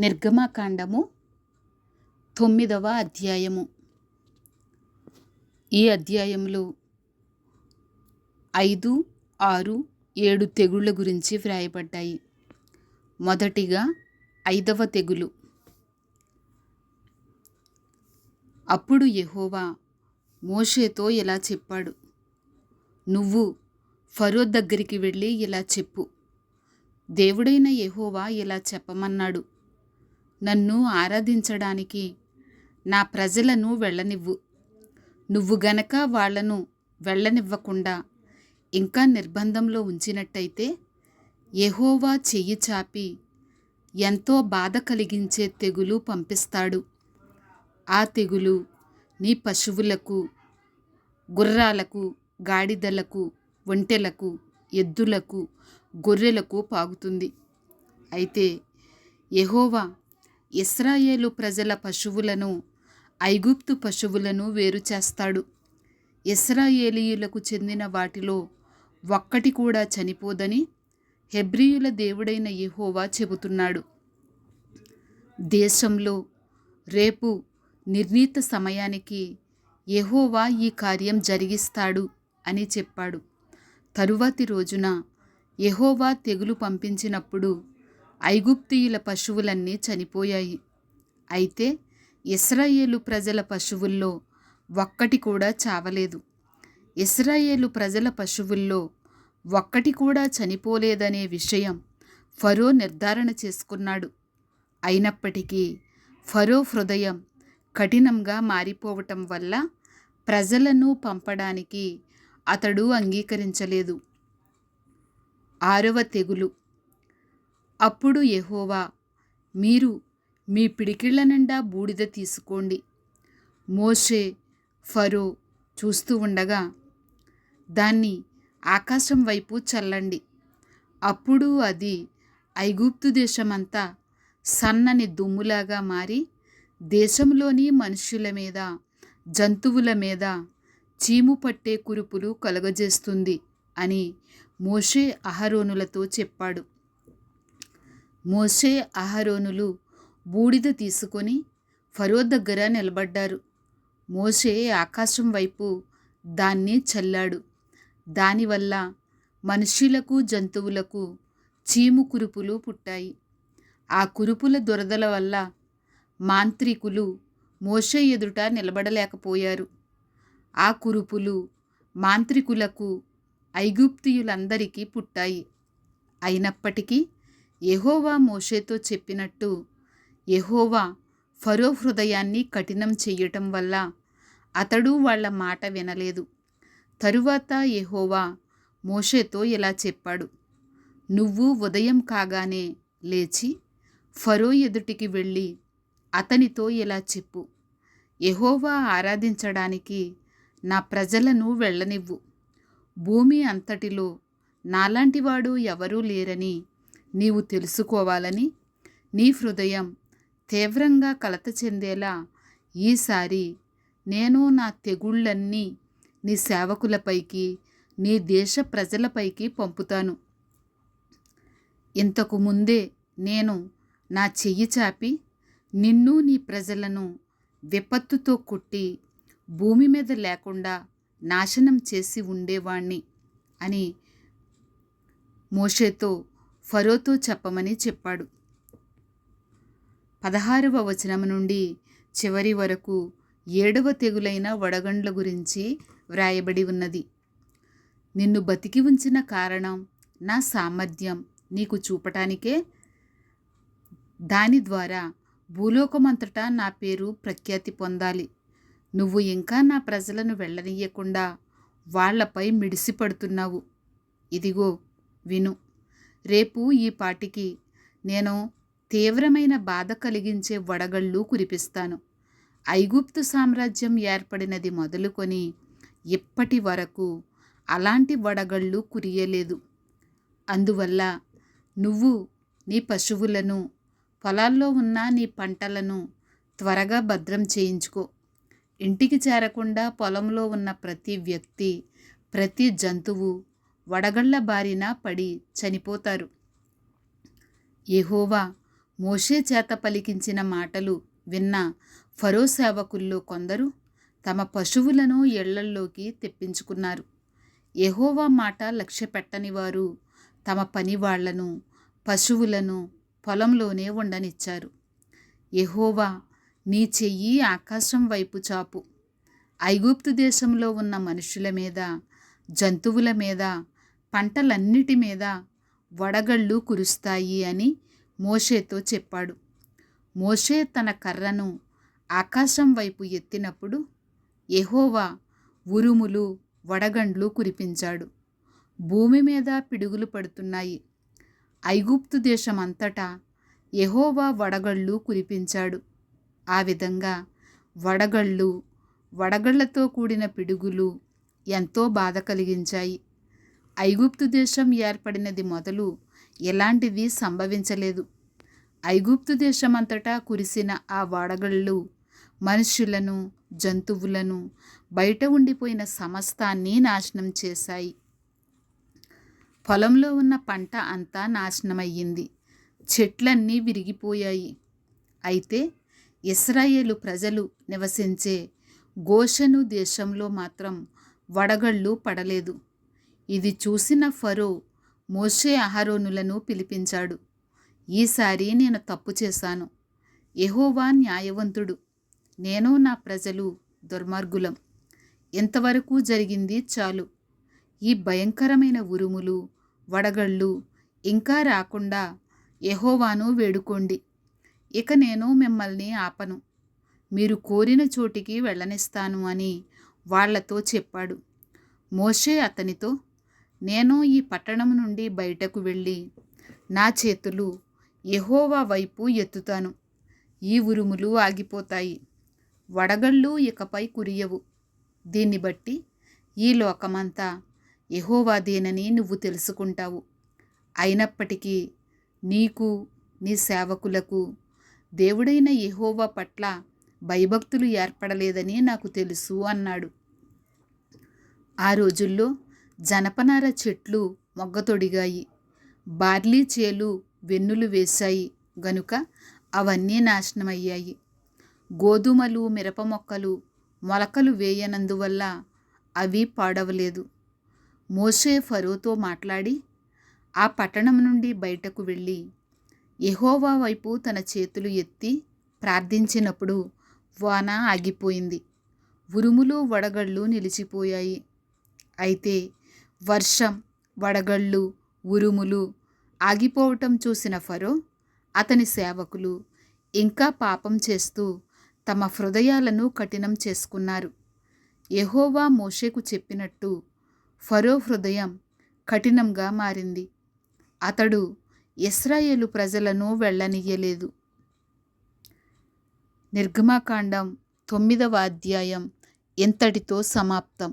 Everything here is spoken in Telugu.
నిర్గమాకాండము తొమ్మిదవ అధ్యాయము. ఈ అధ్యాయంలో ఐదు ఆరు ఏడు తెగుళ్ళ గురించి వ్రాయబడ్డాయి. మొదటిగా ఐదవ తెగులు. అప్పుడు యహోవా మోషేతో ఇలా చెప్పాడు నువ్వు ఫరో దగ్గరికి వెళ్ళి ఇలా చెప్పు. దేవుడైన యహోవా ఇలా చెప్పమన్నాడు నన్ను ఆరాధించడానికి నా ప్రజలను వెళ్ళనివ్వు. నువ్వు గనక వాళ్ళను వెళ్ళనివ్వకుండా ఇంకా నిర్బంధంలో ఉంచినట్టయితే ఎహోవా చెయ్యి చాపి ఎంతో బాధ కలిగించే తెగులు పంపిస్తాడు. ఆ తెగులు నీ పశువులకు గుర్రాలకు గాడిదలకు ఒంటెలకు ఎద్దులకు గొర్రెలకు పాగుతుంది అయితే ఎహోవా ఇస్రాయేలు ప్రజల పశువులను ఐగుప్తు పశువులను వేరు చేస్తాడు. ఇస్రాయేలీయులకు చెందిన వాటిలో ఒక్కటి కూడా చనిపోదని హెబ్రియుల దేవుడైన యెహోవా చెబుతున్నాడు. దేశంలో రేపు నిర్ణీత సమయానికి యెహోవా ఈ కార్యం జరిగిస్తాడు అని చెప్పాడు. తరువాతి రోజున యెహోవా తెగులు పంపించినప్పుడు ఐగుప్తీయుల పశువులన్నీ చనిపోయాయి. అయితే ఇస్రాయేలు ప్రజల పశువుల్లో ఒక్కటి కూడా చావలేదు. ఇస్రాయేలు ప్రజల పశువుల్లో ఒక్కటి కూడా చనిపోలేదనే విషయం ఫరో నిర్ధారణ చేసుకున్నాడు. అయినప్పటికీ ఫరో హృదయం కఠినంగా మారిపోవటం వల్ల ప్రజలను పంపడానికి అతడు అంగీకరించలేదు. ఆరవ తెగులు అప్పుడు యహోవా మీరు మీ పిడికిళ్ళ నిండా బూడిద తీసుకోండి. మోషే ఫరో చూస్తూ ఉండగా దాన్ని ఆకాశం వైపు చల్లండి. అప్పుడు అది ఐగుప్తు దేశమంతా సన్నని దుమ్ములాగా మారి దేశంలోని మనుష్యుల మీద జంతువుల మీద చీము పట్టే కురుపులు కలుగజేస్తుంది అని మోషే అహరోనులతో చెప్పాడు. మోషే అహరోనులు బూడిద తీసుకొని ఫరో దగ్గర నిలబడ్డారు. మోషే ఆకాశం వైపు దాన్ని చల్లాడు. దానివల్ల మనుషులకు జంతువులకు చీము కురుపులు పుట్టాయి. ఆ కురుపుల దురదల వల్ల మాంత్రికులు మోషే ఎదుట నిలబడలేకపోయారు. ఆ కురుపులు మాంత్రికులకు ఐగుప్తియులందరికీ పుట్టాయి. అయినప్పటికీ ఎహోవా మోషేతో చెప్పినట్టు ఎహోవా ఫరో హృదయాన్ని కఠినం చెయ్యటం వల్ల అతడు వాళ్ళ మాట వినలేదు. తరువాత ఎహోవా మోషేతో ఇలా చెప్పాడు. నువ్వు ఉదయం కాగానే లేచి ఫరో ఎదుటికి వెళ్ళి అతనితో ఇలా చెప్పు. ఎహోవా ఆరాధించడానికి నా ప్రజలను వెళ్ళనివ్వు. భూమి అంతటిలో నాలాంటివాడు ఎవరూ లేరని నీవు తెలుసుకోవాలని నీ హృదయం తీవ్రంగా కలత చెందేలా ఈసారి నేను నా తెగుళ్ళన్నీ నీ సేవకులపైకి నీ దేశ ప్రజలపైకి పంపుతాను. ఇంతకు ముందే నేను నా చెయ్యి చాపి నిన్ను నీ ప్రజలను విపత్తుతో కొట్టి భూమి మీద లేకుండా నాశనం చేసి ఉండేవాణ్ణి అని మోషేతో ఫరోతో చెప్పమని చెప్పాడు. పదహారవ వచనం నుండి చివరి వరకు ఏడవ తెగులైన వడగండ్ల గురించి వ్రాయబడి ఉన్నది. నిన్ను బతికి ఉంచిన కారణం నా సామర్థ్యం నీకు చూపటానికే? దాని ద్వారా భూలోకమంతటా నా పేరు ప్రఖ్యాతి పొందాలి. నువ్వు ఇంకా నా ప్రజలను వెళ్ళనీయకుండా వాళ్ళపై మిడిసిపడుతున్నావు. ఇదిగో విను. రేపు ఈ పాటికి నేను తీవ్రమైన బాధ కలిగించే వడగళ్ళు కురిపిస్తాను. ఐగుప్తు సామ్రాజ్యం ఏర్పడినది మొదలుకొని ఇప్పటి వరకు అలాంటి వడగళ్ళు కురియలేదు. అందువల్ల నువ్వు నీ పశువులను పొలాల్లో ఉన్న నీ పంటలను త్వరగా భద్రం చేయించుకో. ఇంటికి చేరకుండా పొలంలో ఉన్న ప్రతి వ్యక్తి ప్రతి జంతువు వడగళ్ళ బారిన పడి చనిపోతారు. ఏహోవా మోషే చేత పలికించిన మాటలు విన్న ఫరో సేవకుల్లో కొందరు తమ పశువులను ఇళ్ళల్లోకి తెప్పించుకున్నారు. ఎహోవా మాట లక్ష్య పెట్టని వారు తమ పనివాళ్ళను పశువులను పొలంలోనే ఉండనిచ్చారు. ఎహోవా నీ చెయ్యి ఆకాశం వైపు చాపు. ఐగుప్తు దేశంలో ఉన్న మనుషుల మీద జంతువుల మీద పంటలన్నిటి మీద వడగళ్ళు కురుస్తాయి అని మోషేతో చెప్పాడు. మోషే తన కర్రను ఆకాశం వైపు ఎత్తినప్పుడు ఎహోవా ఉరుములు వడగండ్లు కురిపించాడు. భూమి మీద పిడుగులు పడుతున్నాయి. ఐగుప్తు దేశమంతటా ఎహోవా వడగళ్ళు కురిపించాడు. ఆ విధంగా వడగళ్ళు వడగళ్ళతో కూడిన పిడుగులు ఎంతో బాధ కలిగించాయి. ఐగుప్తు దేశం ఏర్పడినది మొదలు ఎలాంటివి సంభవించలేదు. ఐగుప్తు దేశమంతటా కురిసిన ఆ వడగళ్ళు మనుషులను జంతువులను బయట ఉండిపోయిన సమస్తాన్ని నాశనం చేశాయి. పొలంలో ఉన్న పంట అంతా నాశనమయ్యింది. చెట్లన్నీ విరిగిపోయాయి. అయితే ఇస్రాయేలు ప్రజలు నివసించే గోషను దేశంలో మాత్రం వడగళ్ళు పడలేదు. ఇది చూసిన ఫరో మోషే అహరోనులను పిలిపించాడు. ఈసారి నేను తప్పు చేశాను. ఎహోవా న్యాయవంతుడు. నేను నా ప్రజలు దుర్మార్గులం. ఇంతవరకు జరిగింది చాలు. ఈ భయంకరమైన ఉరుములు వడగళ్ళు ఇంకా రాకుండా ఎహోవాను వేడుకోండి. ఇక నేను మిమ్మల్ని ఆపను. మీరు కోరిన చోటికి వెళ్ళనిస్తాను అని వాళ్ళతో చెప్పాడు. మోషే అతనితో నేను ఈ పట్టణం నుండి బయటకు వెళ్ళి నా చేతులు ఎహోవా వైపు ఎత్తుతాను. ఈ ఉరుములు ఆగిపోతాయి. వడగళ్ళు ఇకపై కురియవు. దీన్ని బట్టి ఈ లోకమంతా యెహోవాదేనని నువ్వు తెలుసుకుంటావు. అయినప్పటికీ నీకు నీ సేవకులకు దేవుడైన ఎహోవా పట్ల భయభక్తులు ఏర్పడలేదని నాకు తెలుసు అన్నాడు. ఆ రోజుల్లో జనపనార చెట్లు మొగ్గతొడిగాయి. బార్లీ చేలు వెన్నులు వేశాయి. గనుక అవన్నీ నాశనమయ్యాయి. గోధుమలు మిరప మొక్కలు మొలకలు వేయనందువల్ల అవి పాడవలేదు. మోషే ఫరోతో మాట్లాడి ఆ పట్టణం నుండి బయటకు వెళ్ళి ఎహోవా వైపు తన చేతులు ఎత్తి ప్రార్థించినప్పుడు వాన ఆగిపోయింది. ఉరుములు వడగళ్ళు నిలిచిపోయాయి. అయితే వర్షం వడగళ్ళు ఉరుములు ఆగిపోవటం చూసిన ఫరో అతని సేవకులు ఇంకా పాపం చేస్తూ తమ హృదయాలను కఠినం చేసుకున్నారు. యహోవా మోషేకు చెప్పినట్టు ఫరో హృదయం కఠినంగా మారింది. అతడు ఇస్రాయేలు ప్రజలను వెళ్ళనియ్యలేదు. నిర్గమాకాండం తొమ్మిదవ అధ్యాయం ఇంతటితో సమాప్తం